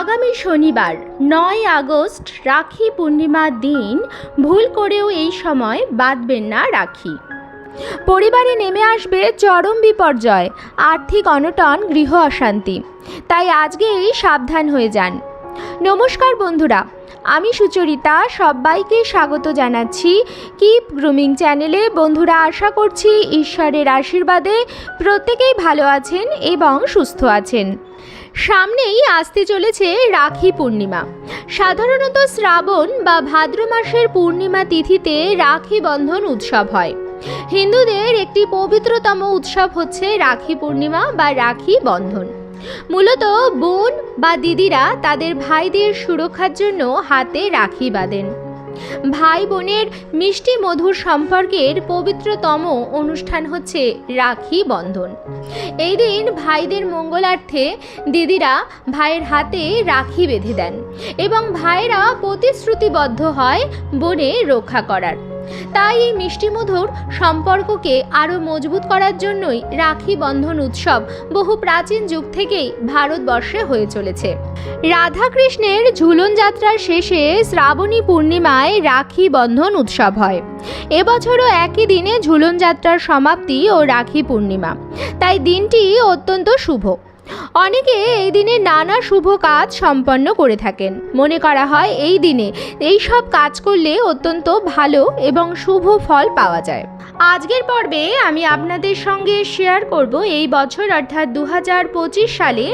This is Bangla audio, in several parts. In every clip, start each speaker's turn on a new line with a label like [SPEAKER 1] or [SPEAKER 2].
[SPEAKER 1] আগামী শনিবার নয় আগস্ট রাখি পূর্ণিমার দিন, ভুল করেও এই সময় বাঁধবেন না রাখি। পরিবারে নেমে আসবে চরম বিপর্যয়, আর্থিক অনটন, গৃহ অশান্তি। তাই আজকেই সাবধান হয়ে যান। নমস্কার বন্ধুরা, আমি সুচরিতা, সবাইকে স্বাগত জানাচ্ছি কিপ গ্রুমিং চ্যানেলে। বন্ধুরা, আশা করছি ঈশ্বরের আশীর্বাদে প্রত্যেকেই ভালো আছেন এবং সুস্থ আছেন। সামনেই আসতে চলেছে রাখি পূর্ণিমা। সাধারণত শ্রাবণ বা ভাদ্র মাসের পূর্ণিমা তিথিতে রাখি বন্ধন উৎসব হয়। হিন্দুদের একটি পবিত্রতম উৎসব হচ্ছে রাখি পূর্ণিমা বা রাখি বন্ধন। মূলত বোন বা দিদিরা তাদের ভাইদের সুরক্ষার জন্য হাতে রাখি বাঁধেন। ভাই বোনের মিষ্টি মধুর সম্পর্কের পবিত্রতম অনুষ্ঠান হচ্ছে রাখি বন্ধন। এই দিন ভাইদের মঙ্গলার্থে দিদিরা ভাইয়ের হাতে রাখি বেঁধে দেন এবং ভাইয়েরা প্রতিশ্রুতিবদ্ধ হয় বোনে রক্ষা করার। তাই এই মিষ্টিমধুর সম্পর্ককে আরও মজবুত করার জন্যই রাখি বন্ধন উৎসব বহু প্রাচীন যুগ থেকেই ভারতবর্ষে হয়ে চলেছে। রাধাকৃষ্ণের ঝুলন যাত্রার শেষে শ্রাবণী পূর্ণিমায় রাখি বন্ধন উৎসব হয়। এবছরও একই দিনে ঝুলন যাত্রার সমাপ্তি ও রাখি পূর্ণিমা। তাই দিনটি অত্যন্ত শুভ। অনেকে এই দিনে নানা শুভ কাজ সম্পন্ন করে থাকেন। মনে করা হয় এই দিনে এই সব কাজ করলে অত্যন্ত ভালো এবং শুভ ফল পাওয়া যায়। আজকের পর্বে আমি আপনাদের সঙ্গে শেয়ার করব এই বছর অর্থাৎ দু হাজার পঁচিশ সালে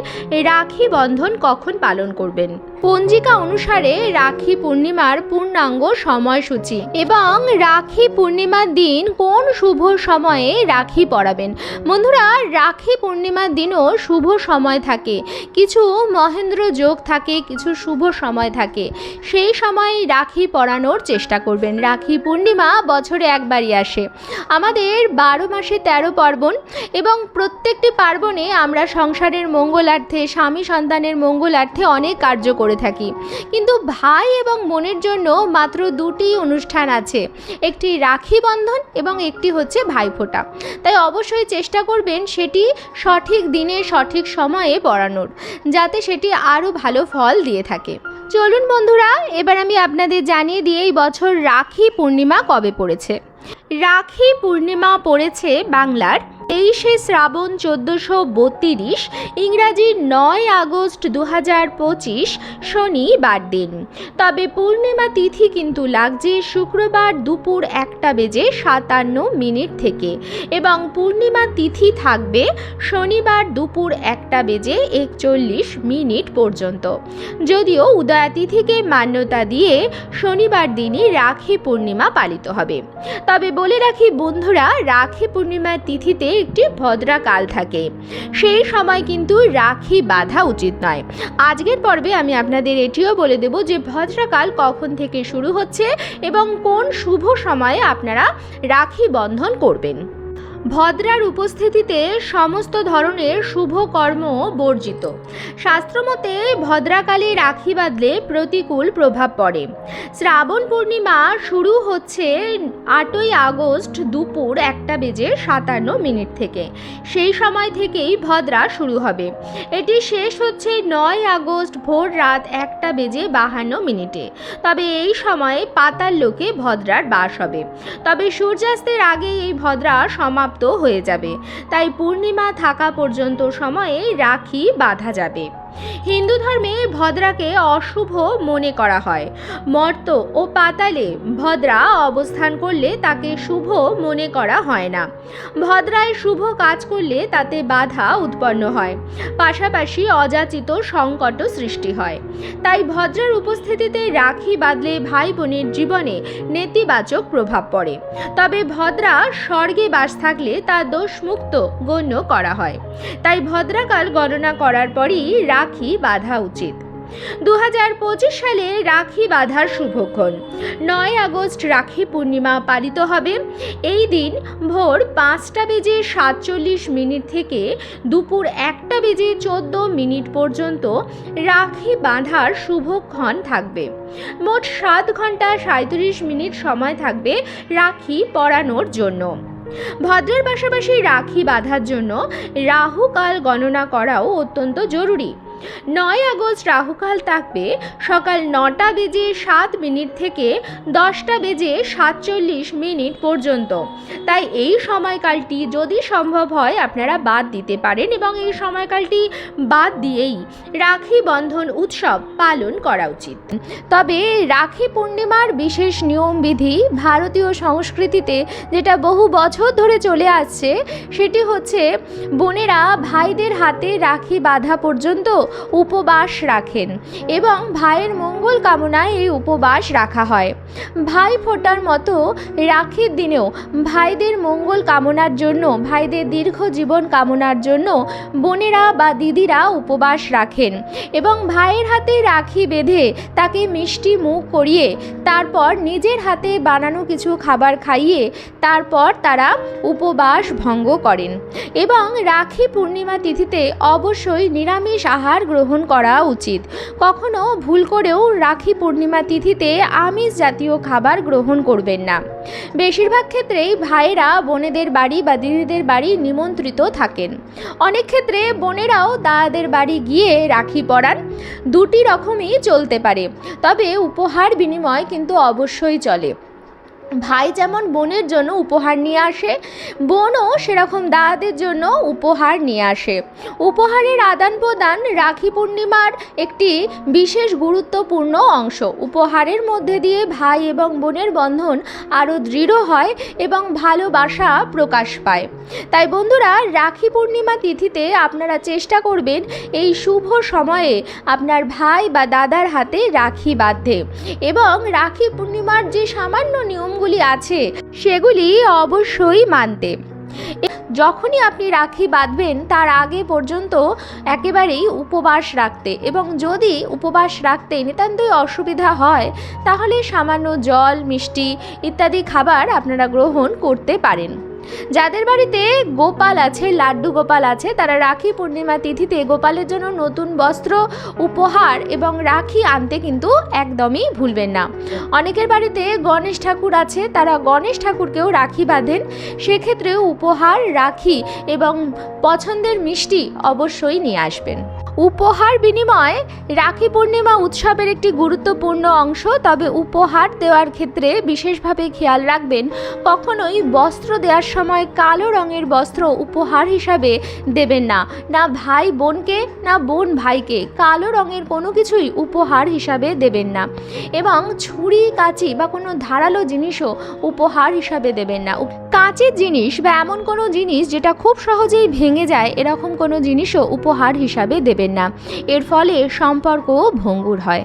[SPEAKER 1] রাখি বন্ধন কখন পালন করবেন। পঞ্জিকা অনুসারে রাখি পূর্ণিমার পূর্ণাঙ্গ সময়সূচি এবং রাখি পূর্ণিমার দিন কোন শুভ সময়ে রাখি পরাবেন? বন্ধুরা, রাখি পূর্ণিমার দিনও শুভ সময় থাকে। কিছু মহেন্দ্র যোগ থাকে, কিছু শুভ সময় থাকে। সেই সময় রাখি পরানোর চেষ্টা করবেন। রাখি পূর্ণিমা বছরে একবারই আসে। আমাদের বারো মাসে তেরো পার্বণ এবং প্রত্যেকটি পার্বণে আমরা সংসারের মঙ্গলার্থে, স্বামী সন্তানের মঙ্গলার্থে অনেক কার্য করে থাকি। কিন্তু ভাই এবং বোনের জন্য মাত্র দুটি অনুষ্ঠান আছে। একটি রাখি বন্ধন এবং একটি হচ্ছে ভাইফোঁটা তাই অবশ্যই চেষ্টা করবেন সেটি সঠিক দিনে, সঠিক সময়ে পড়ানোর, যাতে সেটি আরও ভালো ফল দিয়ে থাকে। চলুন বন্ধুরা, এবার আমি আপনাদের জানিয়ে দিয়ে এই বছর রাখি পূর্ণিমা কবে পড়েছে। রাখি পূর্ণিমা পড়েছে বাংলার তেইশে শ্রাবণ চোদ্দোশো বত্রিশ, ইংরাজি নয় আগস্ট দু হাজার পঁচিশ শনিবার দিন। তবে পূর্ণিমা তিথি কিন্তু লাগছে শুক্রবার দুপুর একটা বেজে সাতান্ন মিনিট থেকে এবং পূর্ণিমা তিথি থাকবে শনিবার দুপুর একটা বেজে একচল্লিশ মিনিট পর্যন্ত। যদিও উদয়া তিথিকে মান্যতা দিয়ে শনিবার দিনই রাখি পূর্ণিমা পালিত হবে। তবে বলে রাখি বন্ধুরা, রাখি পূর্ণিমার তিথিতে একটি ভদ্রা কাল থাকে। সেই সময় কিন্তু রাখি বাঁধা উচিত নয়। আজকের পর্বে আমি আপনাদের এটিও বলে দেব যে ভদ্রাকাল কখন থেকে শুরু হচ্ছে এবং কোন শুভ সময়ে আপনারা রাখি বন্ধন করবেন। ভদ্রার উপস্থিতিতে সমস্ত ধরনের শুভ কর্ম বর্জিত। শাস্ত্রমতে ভদ্রাকালে রাখি বাঁধলে প্রতিকূল প্রভাব পড়ে। শ্রাবণ পূর্ণিমা শুরু হচ্ছে আটই আগস্ট দুপুর একটা বেজে সাতান্ন মিনিট থেকে। সেই সময় থেকেই ভদ্রা শুরু হবে। এটি শেষ হচ্ছে নয় আগস্ট ভোর রাত একটা বেজে বাহান্ন মিনিটে। তবে এই সময়ে পাতাল লোকে ভদ্রার বাস হবে। তবে সূর্যাস্তের আগে এই ভদ্রা সমাপ্ত হয়ে যাবে। তাই পূর্ণিমা থাকা পর্যন্ত সময়ে রাখি বাঁধা যাবে। হিন্দু ধর্মে ভদ্রাকে অশুভ মনে করা হয়। মর্ত ও পাতালে ভদ্রা অবস্থান করলে তাকে শুভ মনে করা হয় না। ভদ্রায় শুভ কাজ করলে তাতে বাধা উৎপন্ন হয়। পাশাপাশি অযাচিত সংকট সৃষ্টি হয়। তাই ভদ্রার উপস্থিতিতে রাখি বাঁধলে ভাই বোনের জীবনে নেতিবাচক প্রভাব পড়ে। তবে ভদ্রা স্বর্গে বাস থাকলে তা দোষমুক্ত গণ্য করা হয়। তাই ভদ্রাকাল গণনা করার পরই রাখি বাঁধা উচিত। দু হাজার পঁচিশ সালে রাখি বাঁধার শুভক্ষণ। নয় আগস্ট রাখি পূর্ণিমা পালিত হবে। এই দিন ভোর পাঁচটা বেজে সাতচল্লিশ মিনিট থেকে দুপুর একটা বেজে চোদ্দ মিনিট পর্যন্ত রাখি বাঁধার শুভক্ষণ থাকবে। মোট সাত ঘণ্টা সাঁত্রিশ মিনিট সময় থাকবে রাখি পরানোর জন্য। ভদ্রের পাশাপাশি রাখি বাঁধার জন্য রাহু কাল গণনা করাও অত্যন্ত জরুরি। নয় আগস্ট রাহুকাল থাকবে। সকাল নটা বেজে সাত মিনিট থেকে দশটা বেজে সাতচল্লিশ মিনিট পর্যন্ত। তাই এই সময়কালটি যদি সম্ভব হয়, আপনারা বাদ দিতে পারেন এবং এই সময়কালটি বাদ দিয়েই রাখি বন্ধন উৎসব পালন করা উচিত। তবে রাখি পূর্ণিমার বিশেষ নিয়মবিধি ভারতীয় সংস্কৃতিতে যেটা বহু বছর ধরে চলে আসছে, সেটি হচ্ছে বোনেরা ভাইদের হাতে রাখি বাঁধা পর্যন্ত উপবাস রাখেন এবং ভাইয়ের মঙ্গল কামনায় এই উপবাস রাখা হয়। ভাই ফোটার মতো রাখির দিনেও ভাইদের মঙ্গল কামনার জন্য, ভাইদের দীর্ঘ জীবন কামনার জন্য বোনেরা বা দিদিরা উপবাস রাখেন এবং ভাইয়ের হাতে রাখি বেঁধে তাকে মিষ্টি মুখ করিয়ে তারপর নিজের হাতে বানানো কিছু খাবার খাইয়ে তারপর তারা উপবাস ভঙ্গ করেন এবং রাখি পূর্ণিমা তিথিতে অবশ্যই নিরামিষ আহার গ্রহণ করা উচিত। কখনো ভুল করেও রাখি পূর্ণিমা তিথিতে আমিষ জাতীয় খাবার গ্রহণ করবেন না। বেশিরভাগ ক্ষেত্রেই ভাইয়েরা বোনেদের বাড়ি বা দিদিদের বাড়ি নিমন্ত্রিত থাকেন। অনেক ক্ষেত্রে বোনেরাও দাদাদের বাড়ি গিয়ে রাখি পরান। দুটি রকমই চলতে পারে। তবে উপহার বিনিময় কিন্তু অবশ্যই চলে। ভাই যেমন বোনের জন্য উপহার নিয়ে আসে, বোনও সেরকম দাদাদের জন্য উপহার নিয়ে আসে। উপহারের আদান প্রদান রাখি পূর্ণিমার একটি বিশেষ গুরুত্বপূর্ণ অংশ। উপহারের মধ্যে দিয়ে ভাই এবং বোনের বন্ধন আরও দৃঢ় হয় এবং ভালোবাসা প্রকাশ পায়। তাই বন্ধুরা, রাখি পূর্ণিমা তিথিতে আপনারা চেষ্টা করবেন এই শুভ সময়ে আপনার ভাই বা দাদার হাতে রাখি বাঁধতে। এবং রাখি পূর্ণিমার যে সামান্য নিয়মগুলি আছে, সেগুলি অবশ্যই মানতে। যখনই আপনি রাখি বাঁধবেন, তার আগে পর্যন্ত একেবারেই উপবাস রাখতে এবং যদি উপবাস রাখতে নিতান্তই অসুবিধা হয়, তাহলে সামান্য জল, মিষ্টি ইত্যাদি খাবার আপনারা গ্রহণ করতে পারেন। যাদের বাড়িতে গোপাল আছে, লাড্ডু গোপাল আছে, তারা রাখি পূর্ণিমা তিথিতে গোপালের জন্য নতুন বস্ত্র, উপহার এবং রাখি আনতে কিন্তু একদমই ভুলবেন না। অনেকের বাড়িতে গণেশ ঠাকুর আছে, তারা গণেশ ঠাকুরকেও রাখি বাঁধেন। সেক্ষেত্রেও উপহার, রাখি এবং পছন্দের মিষ্টি অবশ্যই নিয়ে আসবেন। উপহার বিনিময় রাখি পূর্ণিমা উৎসবের একটি গুরুত্বপূর্ণ অংশ, তবে উপহার দেওয়ার ক্ষেত্রে বিশেষভাবে খেয়াল রাখবেন, কখনোই বস্ত্র দেওয়ার সময় কালো রঙের বস্ত্র উপহার হিসাবে দেবেন না। না ভাই বোনকে, না বোন ভাইকে কালো রঙের কোনো কিছুই উপহার হিসাবে দেবেন না। এবং ছুরি, কাঁচি বা কোনো ধারালো জিনিসও উপহার হিসাবে দেবেন না। কাঁচের জিনিস বা এমন কোনো জিনিস যেটা খুব সহজেই ভেঙে যায়, এরকম কোনো জিনিসও উপহার হিসাবে দেবেন না। এর ফলে সম্পর্কও ভঙ্গুর হয়।